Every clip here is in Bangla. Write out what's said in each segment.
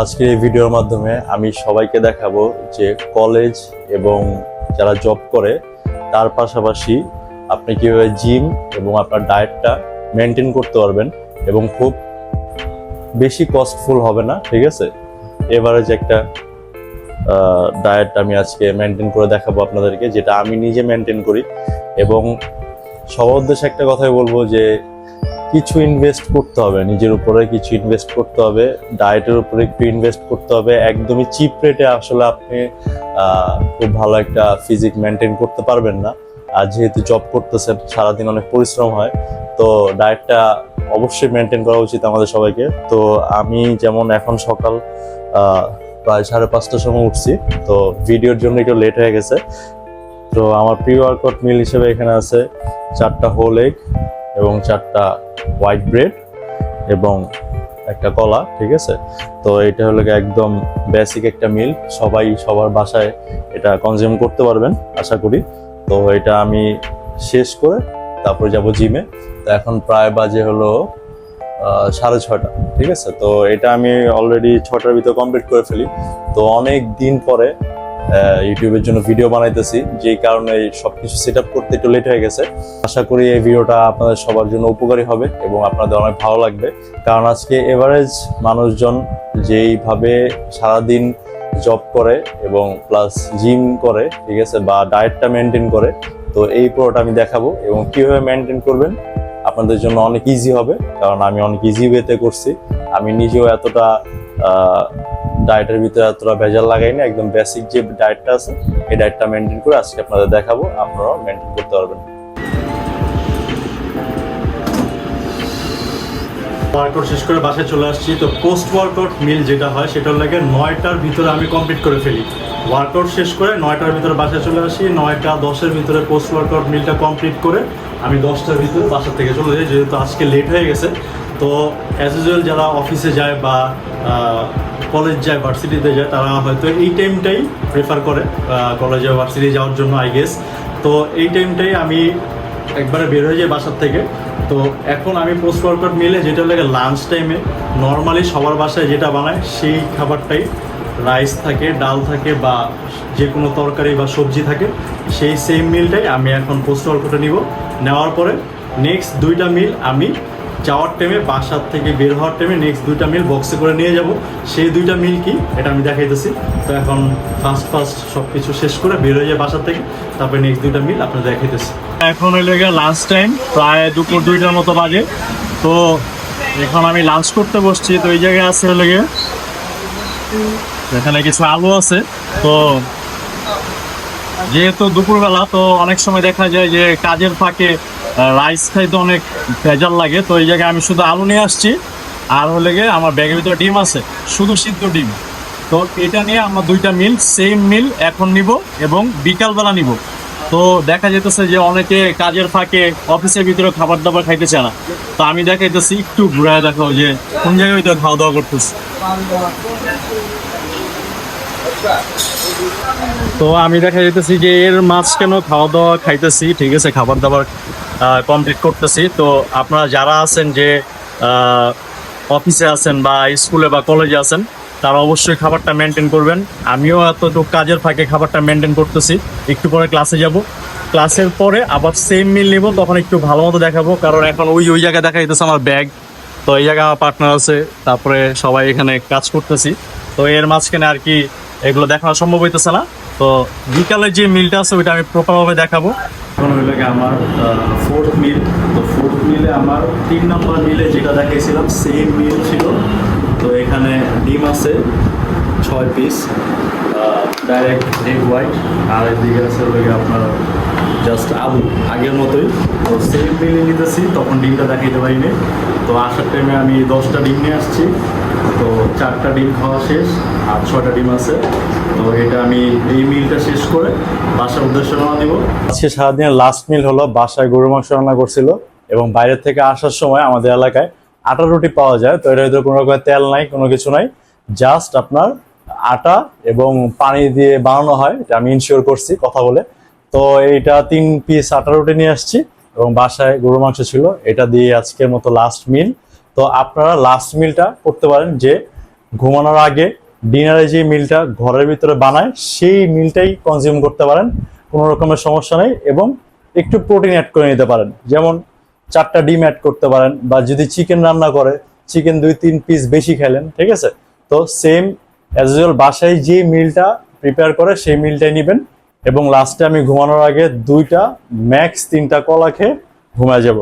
আজকের এই ভিডিওর মাধ্যমে আমি সবাইকে দেখাবো যে কলেজ এবং যারা জব করে, তার পাশাপাশি আপনি কীভাবে জিম এবং আপনার ডায়েটটা মেনটেন করতে পারবেন এবং খুব বেশি কস্টফুল হবে না, ঠিক আছে? এভারেজ একটা ডায়েট আমি আজকে মেনটেন করে দেখাবো আপনাদেরকে, যেটা আমি নিজে মেনটেন করি এবং সবার উদ্দেশ্যে একটা কথাই বলব যে কিছু ইনভেস্ট করতে হবে, নিজের উপরে কিছু ইনভেস্ট করতে হবে ডায়েটের উপরে একটু ইনভেস্ট করতে হবে, একদমই চিপ রেটে আসলে আপনি খুব ভালো একটা ফিজিক মেনটেন করতে পারবেন না। আর যেহেতু জব করতেছেন সারাদিন অনেক পরিশ্রম হয়, তো ডায়েটটা অবশ্যই মেনটেন করা উচিত আমাদের সবাইকে। তো আমি যেমন এখন সকাল প্রায় সাড়ে পাঁচটার সময় উঠছি, তো ভিডিওর জন্য একটু লেট হয়ে গেছে। তো আমার প্রি ওয়ার্কআউট মিল হিসেবে এখানে আছে চারটা হোল এগ এবং চারটা হোয়াইট ব্রেড এবং একটা কলা, ঠিক আছে? তো এটা হলো একদম বেসিক একটা মিল সবাই সবার বাসায় এটা কনজিউম করতে পারবেন, আশা করি। তো এটা আমি শেষ করে তারপর যাব জিমে তো এখন প্রায় বাজে হলো সাড়ে ছটা ঠিক আছে? তো এটা আমি অলরেডি ছটার ভিতরে কমপ্লিট করে ফেলি। তো অনেক দিন পরে ইউটিউবের জন্য ভিডিও বানাইতেছি, যেই কারণে সবকিছু সেট আপ করতে একটু লেট হয়ে গেছে। আশা করি এই ভিডিওটা আপনাদের সবার জন্য উপকারী হবে এবং আপনাদের অনেক ভালো লাগবে। কারণ আজকে এভারেজ মানুষজন যেইভাবে সারাদিন জব করে এবং প্লাস জিম করে, ঠিক আছে, বা ডায়েটটা মেনটেন করে, তো এই পুরোটা আমি দেখাবো এবং কীভাবে মেনটেন করবেন আপনাদের জন্য অনেক ইজি হবে। কারণ আমি অনেক ইজি ওয়েতে করছি। আমি নিজেও এতটা ডায়েটের ভিতরে এতটা ভেজাল লাগাই না একদম বেসিক যে ডায়েটটা আছে, এই ডায়েটটা মেনটেন করে আজকে আপনাদের দেখাবো, আপনারাও মেনটেন করতে পারবেন। ওয়ার্কআউট শেষ করে বাসায় চলে আসছি। তো পোস্ট ওয়ার্কআউট মিল যেটা হয়, সেটা লাগে নয়টার ভিতরে আমি কমপ্লিট করে ফেলি। ওয়ার্কআউট শেষ করে নয়টার ভিতরে বাসায় চলে আসি, নয়টা দশের ভিতরে পোস্ট ওয়ার্কআউট মিলটা কমপ্লিট করে আমি দশটার ভিতরে বাসা থেকে চলে যাই, যেহেতু আজকে লেট হয়ে গেছে। তো অ্যাজ ইউজুয়াল যারা অফিসে যায় বা কলেজ যায়, ভার্সিটিতে যায়, তারা হয়তো এই টাইমটাই প্রেফার করে কলেজে ভার্সিটি যাওয়ার জন্য আই গেস তো এই টাইমটাই আমি একবারে বের হয়ে যাই বাসার থেকে। তো এখন আমি পোস্ট ওয়ার্কআউট মিলে যেটা লাগে লাঞ্চ টাইমে নর্মালি সবার বাসায় যেটা বানায়, সেই খাবারটাই রাইস থাকে, ডাল থাকে বা যে কোনো তরকারি বা সবজি থাকে, সেই সেম মিলটাই আমি এখন পোস্ট ওয়ার্কআউটে নিব। নেওয়ার পরে নেক্সট দুইটা মিল আমি যাওয়ার টাইমে বাসার থেকে বের হওয়ার টাইমে নেক্সট দুইটা মিল বক্সে করে নিয়ে যাব। সেই দুইটা মিল কি? এটা আমি দেখাইতেছি। তো এখন ফার্স্ট ফার্স্ট সব কিছু শেষ করে বের হয়ে যায় বাসার থেকে। তারপরে নেক্সট দুইটা মিল আপনার দেখাইতেছি। এখন হইলে গিয়ে লাঞ্চ টাইম প্রায় দুপুর দুইটার মতো বাজে। তো এখন আমি লাঞ্চ করতে বসছি। তো এই জায়গায় আছে হলে এখানে কিছু আলু আছে। তো যেহেতু দুপুরবেলা, তো অনেক সময় দেখা যায় যে কাজের ফাঁকে রাইস খাইতে অনেক ভেজাল লাগে, তো এই জায়গায় আমি শুধু আলু নিয়ে আসছি। আর হলে গিয়ে আমার ব্যাগের ভিতরে ডিম আছে, শুধু সিদ্ধ ডিম। তো এটা নিয়ে আমরা দুইটা মিল সেম মিল এখন নিব এবং বিকালবেলা নিব। তো দেখা যেতেছে যে অনেকে কাজের ফাঁকে অফিসের ভিতরে খাবার দাবার খাইতে চায় না। তো আমি দেখা দেখাইতেছি, একটু ঘুরে দেখো যে কোন জায়গায় ভিতরে খাওয়া দাওয়া করতেছে। তো আমি দেখা যেতেছি যে এর মাছ কেন খাওয়া দাওয়া খাইতেছি, ঠিক আছে খাবার দাবার কমপ্লিট করতেছি। তো আপনারা যারা আছেন যে অফিসে আছেন বা স্কুলে বা কলেজে আছেন, তারা অবশ্যই খাবারটা মেনটেন করবেন। আমিও এতটুকু কাজের ফাঁকে খাবারটা মেনটেন করতেছি। একটু পরে ক্লাসে যাব। ক্লাসের পরে আবার সেম মিল নিব, তখন একটু ভালো মতো দেখাবো। কারণ এখন ওই ওই জায়গায় দেখা যেতেছে আমার ব্যাগ তো এই জায়গায় আমার পার্টনার আছে, তারপরে সবাই এখানে কাজ করতেছি। তো এর মাঝখানে আর কি এগুলো দেখানো সম্ভব হইতেছে না। তো বিকালে যে মিলটা আছে, ওইটা আমি প্রপারভাবে দেখাবো। এখন হইল গিয়ে আমার ফোর্থ মিল তো ফোর্থ মিলে আমার তিন নম্বর মিলে যেটা দেখাইছিলাম সেম মিল ছিল। তো এখানে ডিম আছে, ছয় পিস ডাইরেক্ট এগ হোয়াইট আর এদিকে আছে হলো আপনার জাস্ট আলু, আগের মতোই। তো সেম মিলে নিতেছি, তখন ডিমটা দেখাইতে পারিনি। তো আসার টাইমে আমি দশটা ডিম নিয়ে আসছি। তো চারটা ডিম খাওয়া শেষ, আর ছয়টা ডিম আছে। তো এটা আমি এই মিলটা শেষ করে বাসার উদ্দেশ্যে রওনা দিব। আজকে সারাদিনের লাস্ট মিল হলো বাসায় গরু মাংস রান্না করছিল এবং বাইরে থেকে আসার সময় আমাদের এলাকায় আটা রুটি পাওয়া যায়, তো এটার ভিতরে কোনো রকমের তেল নাই, কোনো কিছু নাই। জাস্ট আপনার আটা এবং পানি দিয়ে বানানো হয়, এটা আমি ইনশিওর করছি কথা বলে। তো এইটা তিন পিস আটা রুটি নিয়ে আসছি এবং বাসায় গরু মাংস ছিল, এটা দিয়ে আজকের মতো লাস্ট মিল তো আপনারা লাস্ট মিলটা করতে পারেন যে ঘুমানোর আগে ডিনারে যে মিলটা ঘরের ভিতরে বানায়, সেই মিলটাই কনজিউম করতে পারেন। কোনো রকমের সমস্যা নেই এবং একটু প্রোটিন অ্যাড করে নিতে পারেন। যেমন চারটা ডিম অ্যাড করতে পারেন বা যদি চিকেন রান্না করে চিকেন দুই তিন পিস বেশি খেলেন, ঠিক আছে? তো সেম অ্যাজ ইউজুয়াল বাসায় যে মিলটা প্রিপেয়ার করে, সেই মিলটাই নেবেন এবং লাস্টে আমি ঘুমানোর আগে দুইটা ম্যাক্স তিনটা কলা খেয়ে ঘুমায় যাব।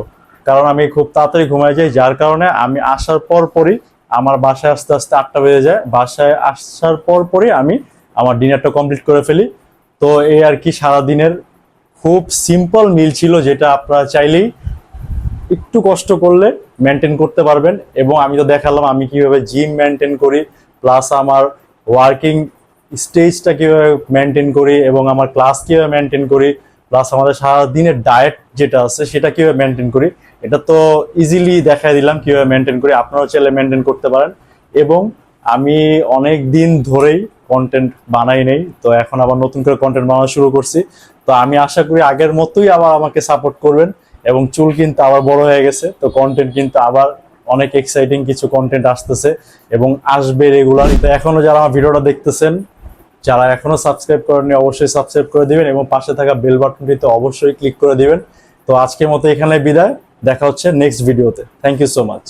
কারণ আমি খুব তাড়াতাড়ি ঘুমায় যাই, যার কারণে আমি আসার পর পরই আমার বাসায় আস্তে আস্তে আটটা বেজে যায়। বাসায় আসার পর পরই আমি আমার ডিনারটা কমপ্লিট করে ফেলি। তো এই আর কি সারাদিনের খুব সিম্পল মিল ছিল যেটা আপনারা চাইলেই একটু কষ্ট করলে মেনটেন করতে পারবেন। এবং আমি তো দেখালাম আমি কীভাবে জিম মেনটেন করি প্লাস আমার ওয়ার্কিং স্টেজটা কীভাবে মেনটেন করি এবং আমার ক্লাস কীভাবে মেনটেন করি। প্লাস আমাদের সারাদিনের ডায়েট যেটা আছে, সেটা কীভাবে মেনটেন করি, এটা তো ইজিলি দেখাই দিলাম কীভাবে মেনটেন করি, আপনারাও চাইলে মেনটেন করতে পারেন। এবং আমি অনেক দিন ধরেই কন্টেন্ট বানাই নেই, তো এখন আবার নতুন করে কন্টেন্ট বানানো শুরু করছি। তো আমি আশা করি আগের মতোই আবার আমাকে সাপোর্ট করবেন এবং চুল কিন্তু আবার বড় হয়ে গেছে, তো কন্টেন্ট কিন্তু আবার অনেক এক্সাইটিং কিছু কন্টেন্ট আসতেছে এবং আসবে রেগুলার তো এখনও যারা আমার ভিডিওটা দেখতেছেন যারা এখনও সাবস্ক্রাইব করেননি, অবশ্যই সাবস্ক্রাইব করে দিবেন এবং পাশে থাকা বেল বাটনটিতে অবশ্যই ক্লিক করে দিবেন। তো আজকের মতো এখানে বিদায়। দেখা হচ্ছে নেক্সট ভিডিওতে। Thank you so much